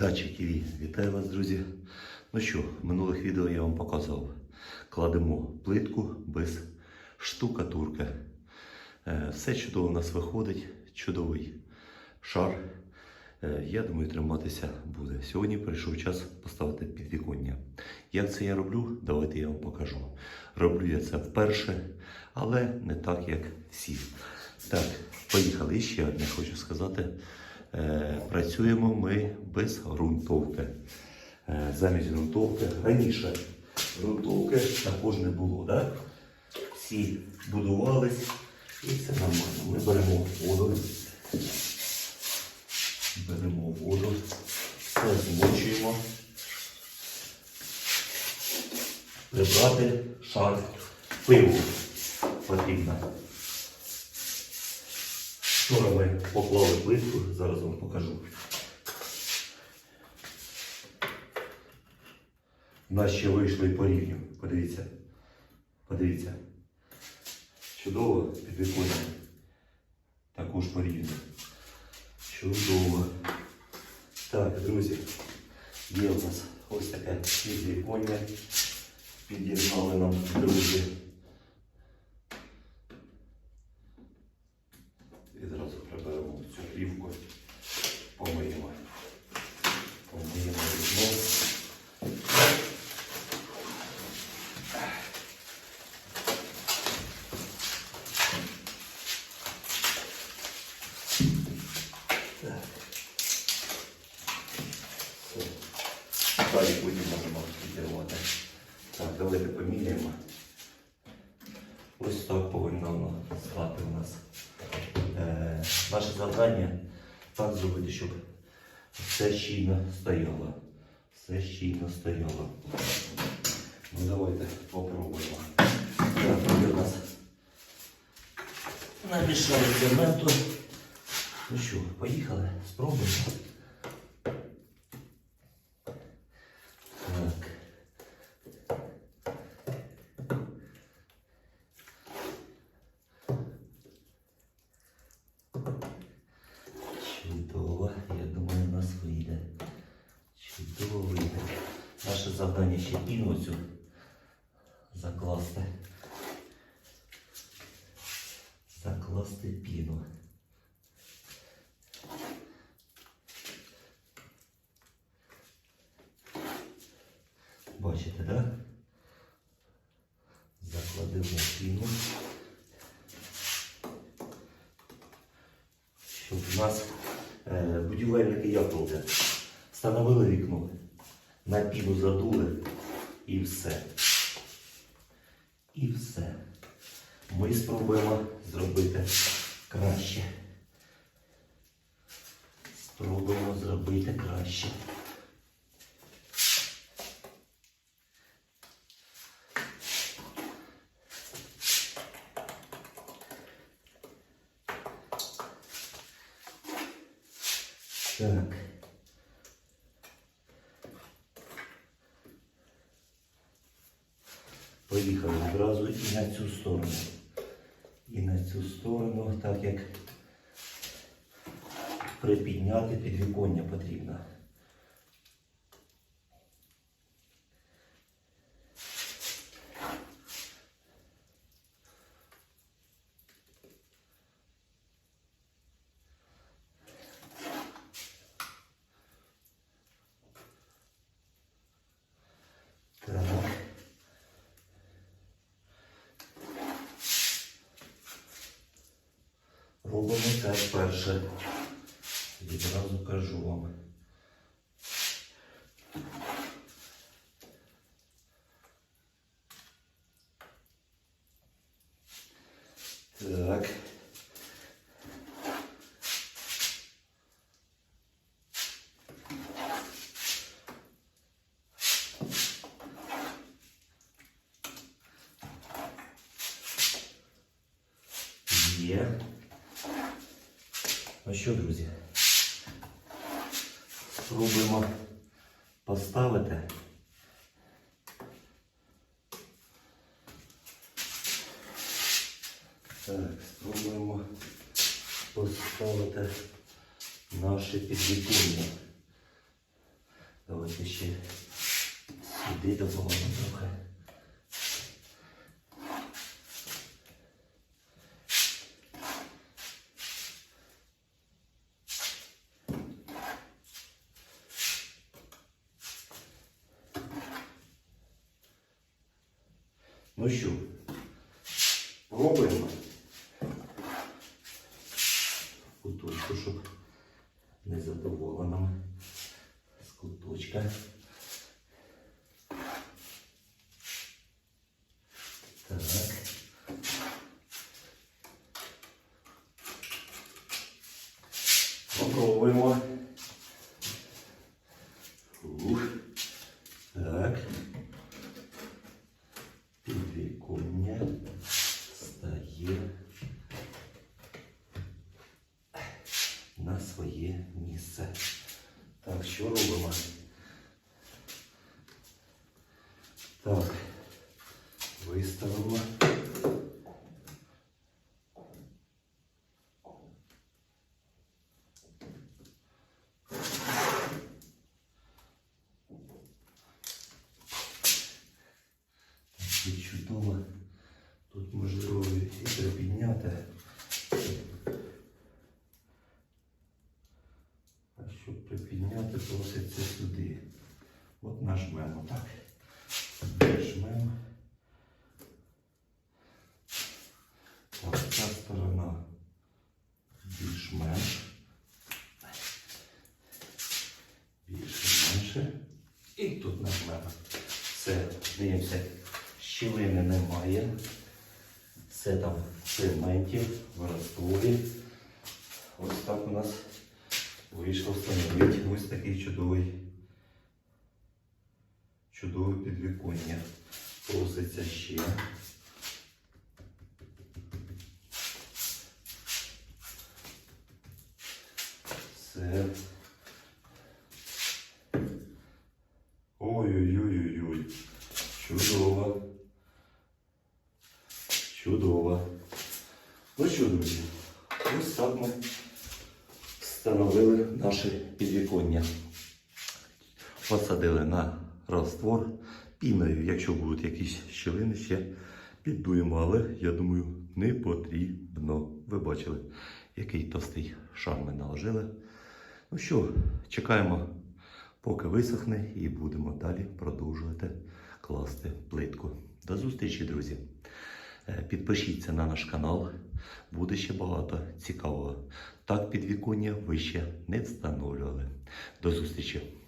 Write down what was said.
Дача ТВ. Вітаю вас, друзі. Ну що, в минулих відео я вам показував. Кладемо плитку без штукатурки. Е, Все чудово у нас виходить, чудовий шар. Е, Я думаю, триматися буде. Сьогодні прийшов час поставити підвіконня. Як це я роблю, давайте я вам покажу. Роблю я це вперше, але не так, як всі. Так, поїхали. І ще одне хочу сказати. Е, Працюємо ми без ґрунтовки. Е, Замість ґрунтовки. Раніше ґрунтовки також не було. Да? Всі будувались і все нормально. Ми беремо воду. Беремо воду, все змочуємо. Прибрати шар пиву потрібно. Вчора ми поклали плитку, зараз вам покажу. У нас ще вийшли по рівню. Подивіться. Подивіться. Чудово підвіконня. Також по рівню. Чудово. Так, друзі, є у нас ось таке підвіконня. Підігнали нам друзі. Відразу приберемо цю плівку, помиємо. Помиємо вікно. Так. Все. Далі потім можемо підірвати. Так, давайте поміряємо. Ось так повинно стати у нас. Е, наше завдання так зробити, щоб все щільно стояло. Все щільно стояло. Ну давайте попробуємо. Так, у нас намішали цементу. Ну що, поїхали, спробуємо. Так. Чудово, я думаю, у нас вийде. Чудово вийде. Наше завдання ще піну цю закласти. Закласти піну. Бачите? Да? Закладемо піну. Щоб у нас е, будівельники як роблять? Встановили вікно, на піну задули і все. І все. Ми спробуємо зробити краще. Спробуємо зробити краще. Так. Поїхали одразу і на цю сторону. І на цю сторону, так як припідняти підвіконня потрібно. Так. Так перше. Відразу кажу вам. Так. Є. Ну що, друзі? Спробуємо поставити. Так, спробуємо поставити наше підвіконня. Давайте ще сюди додамо трохи. Ну що, пробуємо. Куточку, щоб не задоволеним з куточка. Так. Попробуємо. Ух. Так. Підвіконня стає на своє місце. Так, що робимо? Так, виставимо. І чудово. Тут можливо і припідняти. А щоб припідняти, проситься сюди. От нажмемо так. Нажмемо. Так, ця сторона більш-менш. Більше-менше. І тут нажмемо. Все, дивимося, щілини немає. Все там в цементі, в растворі. Ось так у нас вийшло встановити ось такий чудовий, чудове підвіконня. Проситься ще. Все. Ой-ой-ой-ой-ой. Чудово. Чудово. Ну що, друзі, ось так ми встановили наше підвіконня. Посадили на раствор піною, якщо будуть якісь щілини, ще піддуємо, але я думаю, не потрібно. Ви бачили, який товстий шар ми наложили. Ну що, чекаємо, поки висохне, і будемо далі продовжувати класти плитку. До зустрічі, друзі! Е, Підпишіться на наш канал, буде ще багато цікавого. Так підвіконня ви ще не встановлювали. До зустрічі!